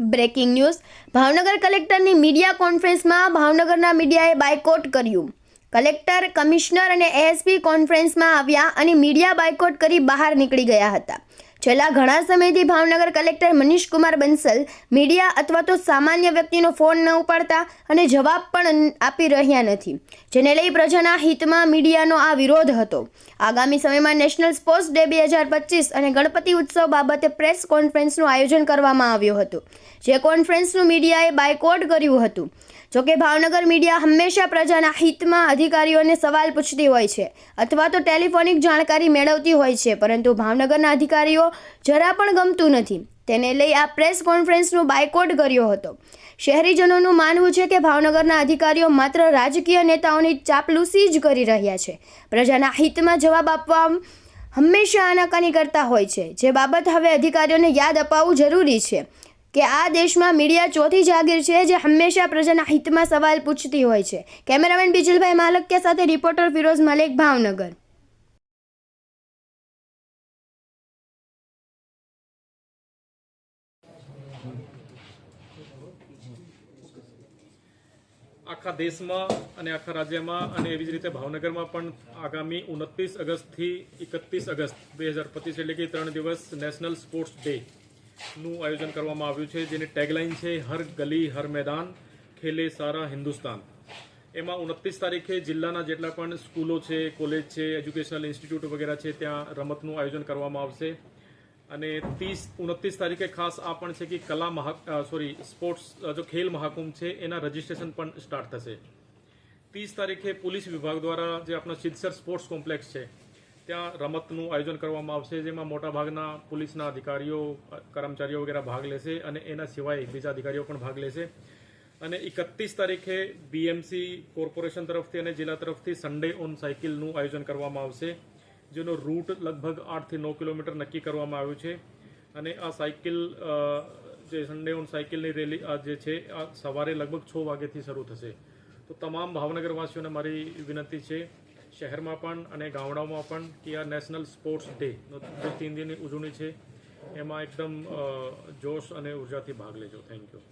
Breaking news. Bhavnagar કલેક્ટરની media કોન્ફરન્સમાં ભાવનગરના મીડિયાએ બાયકોટ કર્યું. કલેક્ટર, કમિશનર અને એએસપી કોન્ફરન્સમાં આવ્યા અને મીડિયા બાયકોટ કરી બહાર નીકળી ગયા હતા. છેલ્લા ઘણા સમયથી ભાવનગર કલેક્ટર મનીષ કુમાર બંસલ મીડિયા અથવા તો સામાન્ય વ્યક્તિનો ફોન ન ઉપાડતા અને જવાબ પણ આપી રહ્યા નથી, જેને લઈ પ્રજાના હિતમાં મીડિયાનો આ વિરોધ હતો. આગામી સમયમાં નેશનલ સ્પોર્ટ્સ ડે બે હજાર પચીસ અને ગણપતિ ઉત્સવ બાબતે પ્રેસ કોન્ફરન્સનું આયોજન કરવામાં આવ્યું હતું, જે કોન્ફરન્સનું મીડિયાએ બાયકોટ કર્યું હતું. જોકે ભાવનગર મીડિયા હંમેશા પ્રજાના હિતમાં અધિકારીઓને સવાલ પૂછતી હોય છે અથવા તો ટેલિફોનિક જાણકારી મેળવતી હોય છે, પરંતુ ભાવનગરના અધિકારીઓ જરા પણ ગમતું નથી. તેને લઈ આ પ્રેસ કોન્ફરન્સનું બાયકોટ કર્યો હતો. શહેરીજનોનું માનવું છે કે ભાવનગરના અધિકારીઓ માત્ર રાજકીય નેતાઓની ચાપલૂસી જ કરી રહ્યા છે. પ્રજાના હિતમાં જવાબ આપવા હંમેશા આનાકાની કરતા હોય છે. જે બાબત હવે અધિકારીઓને યાદ અપાવવું જરૂરી છે કે આ દેશમાં મીડિયા ચોથી જાગીર છે જે હંમેશા પ્રજાના હિતમાં સવાલ પૂછતી હોય છે. કેમેરામેન બિજલભાઈ માલકિયા સાથે રિપોર્ટર ફિરોઝ મલેક, ભાવનગર. આખા દેશમાં અને આખા રાજ્યમાં અને એવી જ રીતે ભાવનગરમાં પણ આગામી ઉનત્રીસ ઓગસ્ટથી એકત્રીસ ઓગસ્ટ બે હજાર પચીસ એટલે કે ત્રણ દિવસ નેશનલ સ્પોર્ટ્સ ડેનું આયોજન કરવામાં આવ્યું છે, જેની ટેગલાઇન છે, હર ગલી, હર મેદાન, ખેલે સારા હિન્દુસ્તાન. એમાં ઉનત્રીસ તારીખે જિલ્લાના જેટલા પણ સ્કૂલો છે, કોલેજ છે, એજ્યુકેશનલ ઇન્સ્ટિટ્યૂટ વગેરે છે, ત્યાં રમતનું આયોજન કરવામાં આવશે. અને ત્રીસ, ઉનત્રીસ તારીખે ખાસ આ પણ છે કે કલા મહા સોરી સ્પોર્ટ્સ જો ખેલ મહાકુંભ છે, એના રજીસ્ટ્રેશન પણ સ્ટાર્ટ થશે. ત્રીસ તારીખે પોલીસ વિભાગ દ્વારા જે આપણો સિદ્ધસર સ્પોર્ટ્સ કોમ્પ્લેક્સ છે, ત્યાં રમતનું આયોજન કરવામાં આવશે, જેમાં મોટાભાગના પોલીસના અધિકારીઓ, કર્મચારીઓ વગેરે ભાગ લેશે અને એના સિવાય બીજા અધિકારીઓ પણ ભાગ લેશે. અને એકત્રીસ તારીખે બીએમસી કોર્પોરેશન તરફથી અને જિલ્લા તરફથી સન્ડે ઓન સાયકલનું આયોજન કરવામાં આવશે. જેનો રૂટ લગભગ આઠથી નવ કિલોમીટર નક્કી કરવામાં આવ્યું છે. અને આ સાયકલ જે સન્ડે ઓન સાયકલની રેલી, આ જે છે, આ સવારે લગભગ છ વાગ્યાથી શરૂ થશે. તો તમામ ભાવનગરવાસીઓને મારી વિનંતી છે, શહેરમાં પણ અને ગામડાઓમાં પણ કે આ નેશનલ સ્પોર્ટ્સ ડે જે તીન દિનની ઉજવણી છે, એમાં એકદમ જોશ અને ઉર્જાથી ભાગ લેજો. Thank you